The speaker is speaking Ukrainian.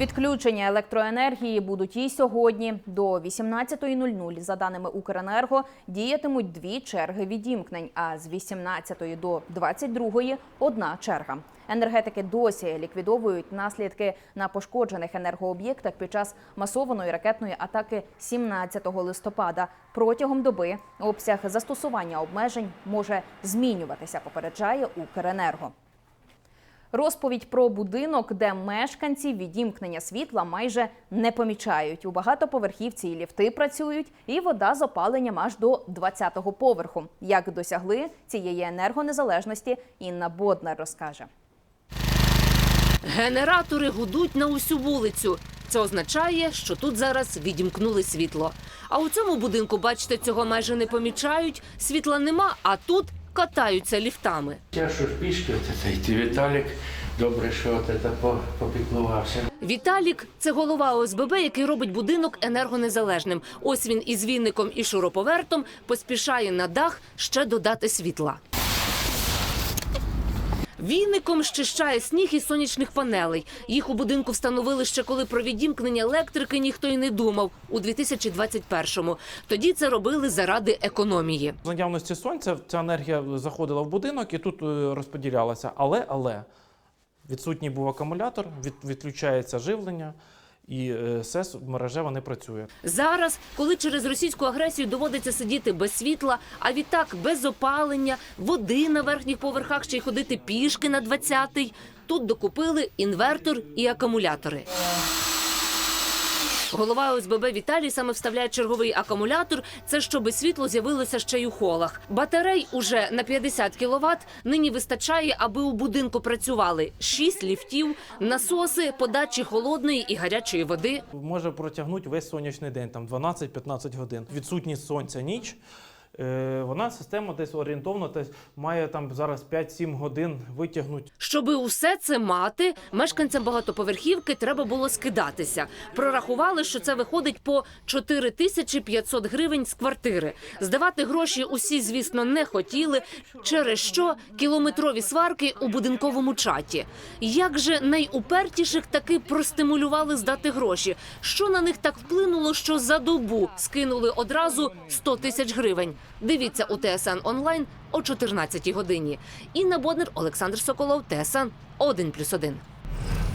Відключення електроенергії будуть і сьогодні. До 18.00, за даними Укренерго, діятимуть дві черги відімкнень, а з 18 до 22 – одна черга. Енергетики досі ліквідовують наслідки на пошкоджених енергооб'єктах під час масованої ракетної атаки 17 листопада. Протягом доби обсяг застосування обмежень може змінюватися, попереджає Укренерго. Розповідь про будинок, де мешканці відімкнення світла майже не помічають. У багатоповерхівці і ліфти працюють, і вода з опаленням аж до 20-го поверху. Як досягли цієї енергонезалежності, Інна Боднар розкаже. Генератори гудуть на усю вулицю. Це означає, що тут зараз відімкнули світло. А у цьому будинку, бачите, цього майже не помічають. Світла нема, а тут катаються ліфтами. Тяжко пішки, йти Віталік. Добре, що от це попіклувався. Віталік це голова ОСББ, який робить будинок енергонезалежним. Ось він із вінником і шуруповертом поспішає на дах ще додати світла. Віником щищає сніг із сонячних панелей. Їх у будинку встановили ще коли про відімкнення електрики ніхто й не думав у 2021-му. Тоді це робили заради економії. З наявності сонця ця енергія заходила в будинок і тут е, розподілялася. Але, але відсутній був акумулятор, від, відключається живлення, і е, СЕС мережева не працює. Зараз, коли через російську агресію доводиться сидіти без світла, а відтак без опалення, води на верхніх поверхах ще й ходити пішки на 20-й, тут докупили інвертор і акумулятори. Голова ОСББ Віталій саме вставляє черговий акумулятор. Це щоб світло з'явилося ще й у холах. Батарей уже на 50 кВт нині вистачає, аби у будинку працювали шість ліфтів, насоси, подачі холодної і гарячої води. Може протягнути весь сонячний день, там 12-15 годин. Відсутність сонця ніч. Е, Вона система десь орієнтовно десь має там зараз 5-7 годин витягнути Щоби усе це мати, мешканцям багатоповерхівки треба було скидатися. Прорахували, що це виходить по 4500 гривень з квартири. Здавати гроші усі, звісно, не хотіли, через що кілометрові сварки у будинковому чаті. Як же найупертіших таки простимулювали здати гроші? Що на них так вплинуло, що за добу скинули одразу 100 тисяч гривень? Дивіться у ТСН онлайн о 14 годині. Інна Боднер, Олександр Соколов, ТСН 1+,1.